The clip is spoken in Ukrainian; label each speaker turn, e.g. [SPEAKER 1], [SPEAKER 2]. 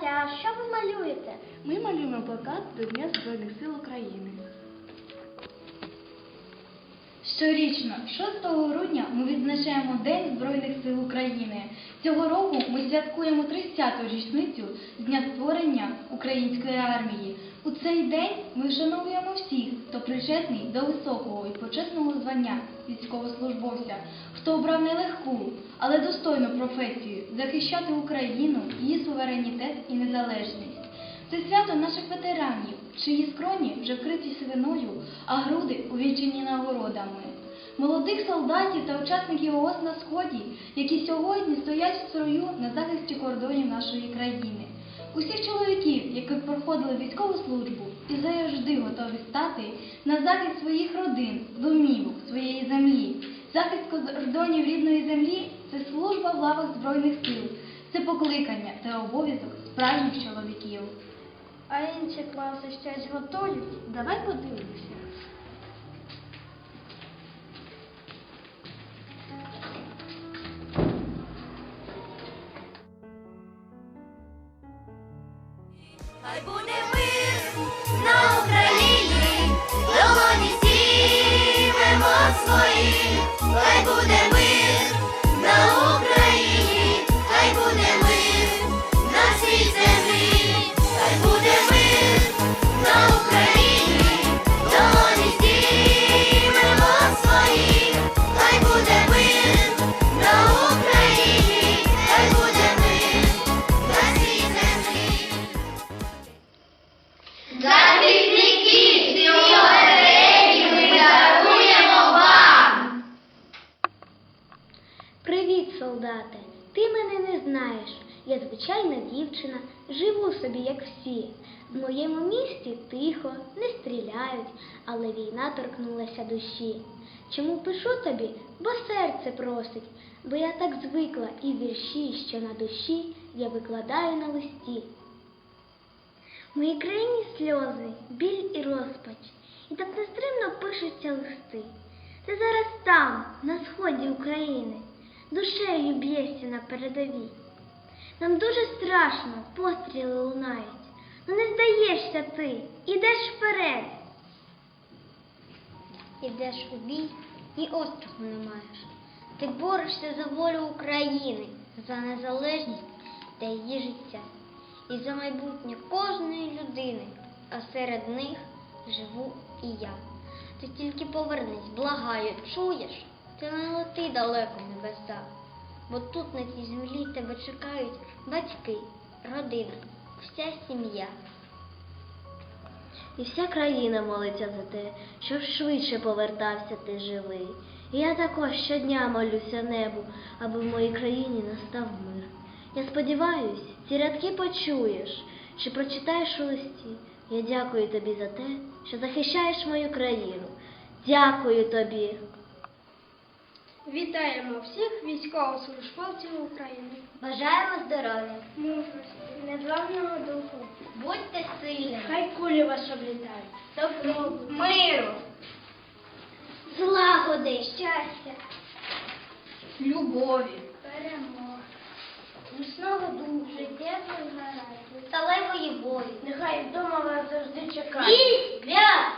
[SPEAKER 1] Катя, а що ви малюєте?
[SPEAKER 2] Ми малюємо плакат до Дня Збройних сил України.
[SPEAKER 3] Щорічно, 6 грудня, ми відзначаємо День Збройних сил України. Цього року ми святкуємо 30-ту річницю з дня створення української армії. У цей день ми вшановуємо всіх, хто причетний до високого і почесного звання військовослужбовця, хто обрав нелегку, але достойну професію захищати Україну, її суверенітет і незалежність. Це свято наших ветеранів, чиї скроні вже вкриті сивиною, а груди увінчені нагородами. Молодих солдатів та учасників ООС на Сході, які сьогодні стоять в строю на захисті кордонів нашої країни. Усіх чоловіків, які проходили військову службу і завжди готові стати на захист своїх родин, домівок, своєї землі. Захист кордонів рідної землі це служба в лавах Збройних сил, це покликання та обов'язок справжніх чоловіків.
[SPEAKER 1] А інші класи щось готують?
[SPEAKER 2] Давай подивимося.
[SPEAKER 1] Привіт, солдати! Ти мене не знаєш. Я звичайна дівчина, живу собі, як всі. В моєму місті тихо, не стріляють, але війна торкнулася душі. Чому пишу тобі? Бо серце просить, бо я так звикла і вірші, що на душі я викладаю на листі. В моїй країні сльози, біль і розпач, і так нестримно пишуться листи. Ти зараз там, на сході України, душею б'єшся на передовій. Нам дуже страшно, постріли лунають. Ну не здаєшся ти, ідеш вперед. Ідеш у бій і остраху не маєш. Ти борешся за волю України, за незалежність та її життя і за майбутнє кожної людини, а серед них живу і я. Ти тільки повернись, благаю, чуєш? Ти не лети далеко небеса, бо тут на цій землі тебе чекають батьки, родина, вся сім'я.
[SPEAKER 4] І вся країна молиться за те, щоб швидше повертався ти живий. І я також щодня молюся небу, аби в моїй країні настав мир. Я сподіваюсь, ці рядки почуєш, чи прочитаєш у листі. Я дякую тобі за те, що захищаєш мою країну. Дякую тобі.
[SPEAKER 1] Вітаємо всіх військовослужбовців України.
[SPEAKER 4] Бажаємо здоров'я.
[SPEAKER 1] Мужності, незламного духу.
[SPEAKER 4] Будьте сильними.
[SPEAKER 1] Хай кулі вас облітають. Добро,
[SPEAKER 3] Миру,
[SPEAKER 1] злагоди, щастя,
[SPEAKER 3] любові,
[SPEAKER 1] перемог. Міцного духу, життєвої гарантії.
[SPEAKER 4] Сталевої волі.
[SPEAKER 1] Нехай вдома вас завжди чекають.
[SPEAKER 4] І свят!